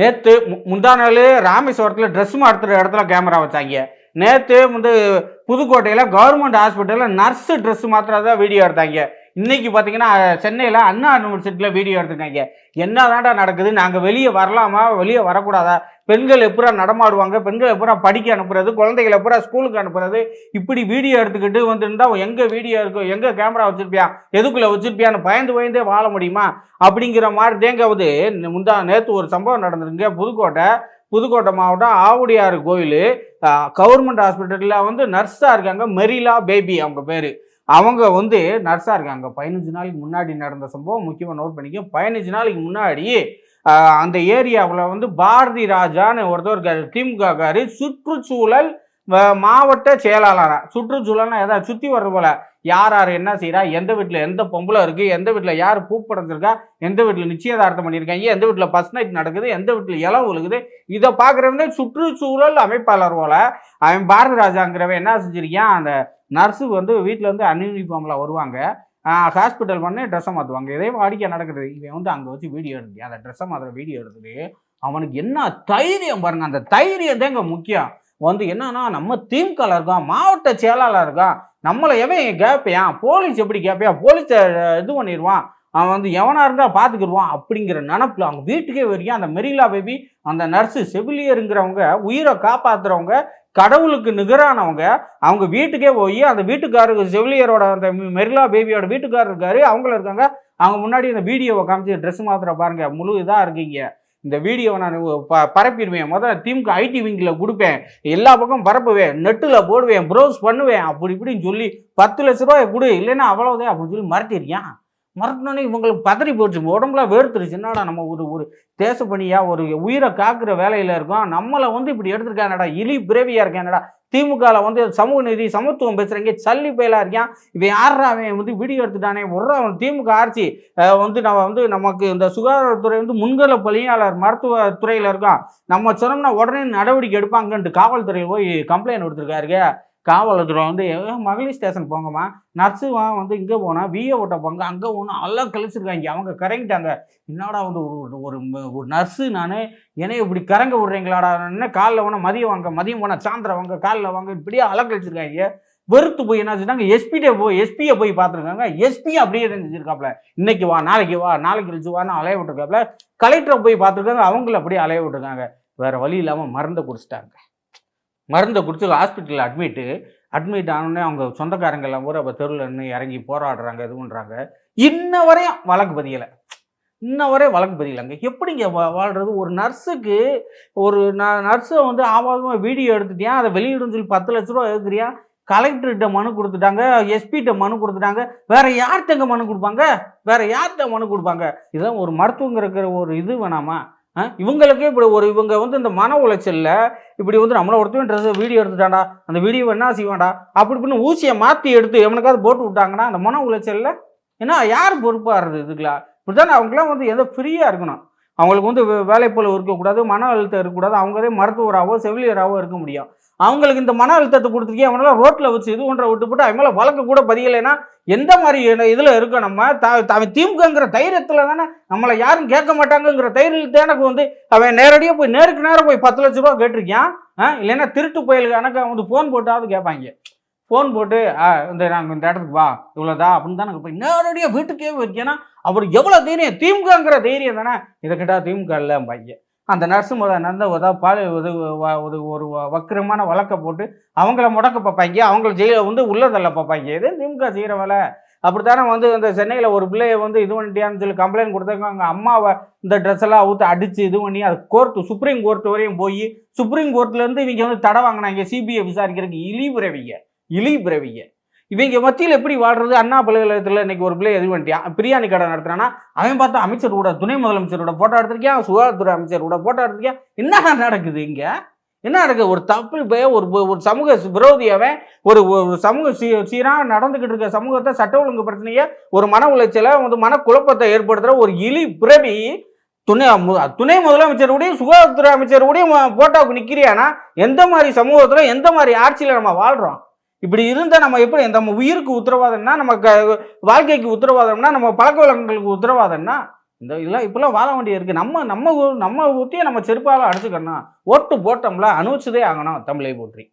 நேற்று முந்தா நாள் ராமேஸ்வரத்தில் ட்ரெஸ் மாற்றுற இடத்துல கேமரா வச்சாங்க. நேற்று வந்து புதுக்கோட்டையில் கவர்மெண்ட் ஹாஸ்பிட்டலில் நர்ஸு ட்ரெஸ் மாத்திரதான் வீடியோ எடுத்தாங்க. இன்னைக்கு பார்த்தீங்கன்னா சென்னையில் அண்ணா யூனிவர்சிட்டியில் வீடியோ எடுத்திருக்காங்க. என்ன நடக்குது? நாங்கள் வெளியே வரலாமா? வெளியே வரக்கூடாதா? பெண்கள் எப்பரா நடமாடுவாங்க? பெண்கள் எப்பரா படிக்க அனுப்புறது? குழந்தைகள் எப்பரா ஸ்கூலுக்கு அனுப்புறது? இப்படி வீடியோ எடுத்துக்கிட்டு வந்துருந்தா எங்கே வீடியோ இருக்கும் எங்கே கேமரா வச்சிருப்பியா? எதுக்குள்ளே வச்சிருப்பியான்னு பயந்து பயந்தே வாழ முடியுமா? அப்படிங்கிற மாதிரி தேங்காவது முந்தா நேற்று ஒரு சம்பவம் நடந்திருங்க புதுக்கோட்டை புதுக்கோட்டை மாவட்டம் ஆவுடையாறு கோயில். கவர்மெண்ட் ஹாஸ்பிட்டலில் வந்து நர்ஸாக இருக்காங்க. மெரிலா பேபி அவங்க பேர். அவங்க வந்து நர்ஸாக இருக்காங்க. பதினஞ்சு நாளைக்கு முன்னாடி நடந்த சம்பவம் முக்கியமாக நோட் பண்ணிக்க. பதினஞ்சு நாளைக்கு முன்னாடி அந்த ஏரியாவில் வந்து பாரதி ராஜான்னு ஒருத்தர் இருக்காரு. திமுககாரு சுற்றுச்சூழல் மாவட்ட செயலாளராக சுற்றுச்சூழல்னா ஏதாவது சுற்றி வர்றது போல. யார் யார் என்ன செய்கிறா எந்த வீட்டில் எந்த பொம்பளை இருக்குது எந்த வீட்டில் யார் பூப்படைஞ்சிருக்கா? எந்த வீட்டில் நிச்சயதார்த்தம் பண்ணியிருக்காங்க எந்த வீட்டில் பஸ் நைட் நடக்குது? எந்த வீட்டில் இளம் விழுகுது? இதை பார்க்குறவங்க சுற்றுச்சூழல் அமைப்பாளர் போல அவன் பாரதி ராஜாங்கிறவன் என்ன செஞ்சிருக்கான் அந்த நர்ஸு வந்து வீட்டில் வந்து அன்யூனிஃபார்மில் வருவாங்க. ஹாஸ்பிட்டல் பண்ணி ட்ரெஸ்ஸை மாற்றுவாங்க இதே வாடிக்கை நடக்கிறது இவன் வந்து அங்கே வச்சு வீடியோ எடுத்து அந்த ட்ரெஸ்ஸை மாற்றுற வீடியோ எடுத்துட்டு அவனுக்கு என்ன தைரியம் பாருங்க. அந்த தைரியம் தான் இங்கே முக்கியம். வந்து என்னன்னா நம்ம திமுகவில் இருக்கோம் மாவட்ட செயலாளர் இருக்கான். நம்மளை எவன் கேட்பையான் போலீஸ் எப்படி கேட்பையா போலீஸை இது பண்ணிடுவான் அவன் வந்து எவனாக இருந்தால் பார்த்துக்கிடுவான் அப்படிங்கிற நினப்பில் அவங்க வீட்டுக்கே வரைக்கும் அந்த மெரிலா பேபி அந்த நர்ஸு செவிலியருங்கிறவங்க உயிரை காப்பாத்துறவங்க கடவுளுக்கு நிகரானவங்க அவங்க வீட்டுக்கே போய் அந்த வீட்டுக்காரருக்கு செவிலியரோட அந்த மெரிலா பேபியோட வீட்டுக்காரர் இருக்காரு. அவங்கள இருக்காங்க. அவங்க முன்னாடி அந்த வீடியோவை காமிச்சு ட்ரெஸ் மாத்திர பாருங்க. முழு இதாக இருக்கீங்க. இந்த வீடியோவை நான் ப பரப்பிடுவேன். முதல்ல திமுக ஐடி விங்கில் கொடுப்பேன். எல்லா பக்கம் பரப்புவேன். நெட்டில் போடுவேன். ப்ரௌஸ் பண்ணுவேன். அப்படி இப்படின்னு சொல்லி பத்து லட்ச ரூபாய் கொடு. இல்லைன்னா அவ்வளோதே அப்படின்னு சொல்லி மிரட்டிருக்கியான் மறக்கணும்னு இவங்களுக்கு பதறி போச்சு. உடம்புல வேர்த்துருச்சு. என்னடா நம்ம ஒரு ஒரு தேசப்பணியாக ஒரு உயிரை காக்குற வேலையில் இருக்கோம். நம்மளை வந்து இப்படி எடுத்திருக்கானடா இலி பிறவியாக இருக்கேன்டா திமுகவில் வந்து சமூக நீதி சமத்துவம் பேசுகிறீங்க சல்லி பயிலாக இருக்கான் இவன் யாரா அவன் வந்து வீடியோ எடுத்துட்டானே. ஒரு அவன் திமுக ஆட்சி வந்து நம்ம வந்து நமக்கு இந்த சுகாதாரத்துறை வந்து முன்கள பணியாளர் மருத்துவ துறையில் இருக்கோம் நம்ம சொன்னோம்னா உடனே நடவடிக்கை எடுப்பாங்கன்ட்டு காவல்துறையில் போய் கம்ப்ளைண்ட் கொடுத்துருக்காருங்க காவல்துறை வந்து மகளிர் ஸ்டேஷன் போங்கம்மா. நர்ஸு வா வந்து இங்கே போனால் விஏ ஓட்ட போங்க. அங்கே போனால் எல்லாம் கழிச்சிருக்காங்க. அவங்க கறங்கிட்டாங்க என்னடா வந்து ஒரு ஒரு- ஒரு நர்ஸு நான்? என்னைய இப்படி கறங்க விட்றீங்களாடா? என்ன காலைல மதியம் வாங்க மதியம் போனால் சாயந்தரம் வாங்க காலில் வாங்க. இப்படியே அலக்கழிச்சிருக்காங்க வெறுத்து போய் என்ன செஞ்சாங்க? எஸ்பிட்டே போய் எஸ்பியை போய் பார்த்துருக்காங்க. எஸ்பி அப்படியே செஞ்சிருக்காப்ல இன்னைக்கு வா நாளைக்கு வா நாளைக்கு கழிச்சு வான்னு அலைய விட்டுருக்காப்ல. கலெக்டரை போய் பார்த்துருக்காங்க. அவங்கள அப்படியே அலைய விட்டுருக்காங்க. வேற வழி இல்லாமல் மருந்தை குடிச்சிட்டாங்க. மருந்தை குடிச்சு ஹாஸ்பிட்டலில் அட்மிட்டு அட்மிட் ஆனோடனே அவங்க சொந்தக்காரங்க எல்லாம் கூட அப்போ தெருவில் நின்று இறங்கி போராடுறாங்க இது பண்ணுறாங்க இன்ன வரையும் வழக்கு பதியலை. இன்ன வரையும் வழக்கு பதியலைங்க. எப்படிங்க வா வாழ்றது? ஒரு நர்ஸுக்கு ஒரு நர்ஸை வந்து ஆபாதமாக வீடியோ எடுத்துட்டியா? அதை வெளியிடுன்னு சொல்லி பத்து லட்ச ரூபா எடுக்கிறியா கலெக்டர்கிட்ட மனு கொடுத்துட்டாங்க எஸ்பிகிட்ட மனு கொடுத்துட்டாங்க. வேற யார்கிட்டங்க மனு கொடுப்பாங்க? வேற யார்கிட்ட மனு கொடுப்பாங்க? இதுதான் ஒரு மருத்துவங்கிற ஒரு இது வேணாமா? இவங்களுக்கே இப்படி ஒரு இவங்க வந்து இந்த மன உளைச்சலில் இப்படி வந்து நம்மளை ஒருத்தவன் ட்ரெஸ் வீடியோ எடுத்துட்டாண்டா அந்த வீடியோ என்ன செய்வான்டா அப்படி இப்படின்னு ஊசியை மாற்றி எடுத்து எவனுக்காவது போட்டு விட்டாங்கன்னா அந்த மன உளைச்சலில் ஏன்னா யார் பொறுப்பாகிறது இதுக்கெல்லாம் இப்படிதானே அவங்களாம் வந்து எதோ ஃப்ரீயாக இருக்கணும். அவங்களுக்கு வந்து வே- வேலைப்பளு இருக்கக்கூடாது மன அழுத்தம் இருக்கக்கூடாது அவங்களே மருத்துவராகவோ செவிலியராகவோ இருக்க முடியும். அவங்களுக்கு இந்த மன அழுத்தத்தை கொடுத்துருக்கே அவனால ரோட்டில் வச்சு இது ஒன்றை விட்டு போட்டு அவன் மேலே வழக்கு கூட பதியலைன்னா எந்த மாதிரி இதில் இருக்கோம் நம்ம? த அவன் திமுகங்கிற தைரியத்தில் தானே நம்மளை யாரும் கேட்க மாட்டாங்கங்கிற தைரியத்தை எனக்கு வந்து அவன் நேரடியாக போய் நேருக்கு நேரம் போய் பத்து லட்ச ரூபா கேட்டிருக்கான் ஆ இல்லைன்னா திருட்டு புயலுக்கு எனக்கு வந்து ஃபோன் போட்டாவது கேட்பாங்க. ஃபோன் போட்டு ஆ இந்த நாங்கள் இந்த இடத்துக்கு வா இவ்வளோதா அப்படின்னு தான் நாங்கள் போய் நேரடியாக வீட்டுக்கே வைக்கேன்னா அவர் எவ்வளோ தைரியம்? திமுகங்கிற தைரியம் தானே? இதை கேட்டால் திமுக இல்லை பையன் அந்த நர்ஸு முத நடந்த ஒரு பால் ஒரு ஒரு ஒரு வ- வக்கிரமான வழக்கை போட்டு அவங்கள முடக்க பார்ப்பாங்க. அவங்கள ஜெயில வந்து உள்ளதல்ல பார்ப்பாங்க. இது திமுக செய்கிற வேலை. அப்படித்தானே வந்து இந்த சென்னையில் ஒரு பிள்ளையை வந்து இது பண்ணிட்டியான்னு சொல்லி கம்ப்ளைண்ட் கொடுத்தாங்க அவங்க அம்மாவை இந்த ட்ரெஸ் எல்லாம் ஊற்றி அடித்து இது பண்ணி அது கோர்ட்டு சுப்ரீம் கோர்ட் வரையும் போய் சுப்ரீம் கோர்ட்லேருந்து இவங்க வந்து தடை வாங்கினாங்க. சிபிஐ விசாரிக்கிறதுக்கு இழி பிறவிங்க இழி பிறவிங்க இவங்க மத்தியில் எப்படி வாழ்றது? அண்ணா பல்கலைக்கழகத்தில் இன்னைக்கு ஒரு பிள்ளை இது பண்ணிட்டான் பிரியாணி கடை நடத்துறானா? அவன் பார்த்தா அமைச்சர் கூட துணை முதலமைச்சரோட ஃபோட்டோ எடுத்திருக்கியான் சுகாதாரத்துறை அமைச்சர் கூட ஃபோட்டோ எடுத்திருக்கியா? என்ன நடக்குது இங்கே? என்ன நடக்குது? ஒரு தப்பு போய் ஒரு ஒரு சமூக விரோதியாவே ஒரு ஒரு சமூக சீ சீராக நடந்துக்கிட்டு இருக்க சமூகத்தை சட்ட ஒழுங்கு பிரச்சனையை ஒரு மன உளைச்சலை வந்து மன குழப்பத்தை ஏற்படுத்துகிற ஒரு இழி பிறவி துணை மு- துணை முதலமைச்சருடையும் சுகாதாரத்துறை அமைச்சருடைய போட்டோவுக்கு நிற்கிறியானா எந்த மாதிரி சமூகத்தில் எந்த மாதிரி ஆட்சியில் நம்ம வாழ்கிறோம் இப்படி இருந்தால் நம்ம எப்படி நம்ம உயிருக்கு உத்தரவாதம்னா நம்ம க வாழ்க்கைக்கு உத்தரவாதம்னா நம்ம பழக்க வழக்கங்களுக்கு உத்தரவாதம்னா இந்த இதெல்லாம் இப்பெல்லாம் வாழ வேண்டிய இருக்குது நம்ம நம்ம நம்ம ஊற்றியை நம்ம செருப்பால் அடிச்சுக்கணும். ஓட்டு போட்டோம்ல அனுபவிச்சதே ஆகணும் தமிழை போற்றி.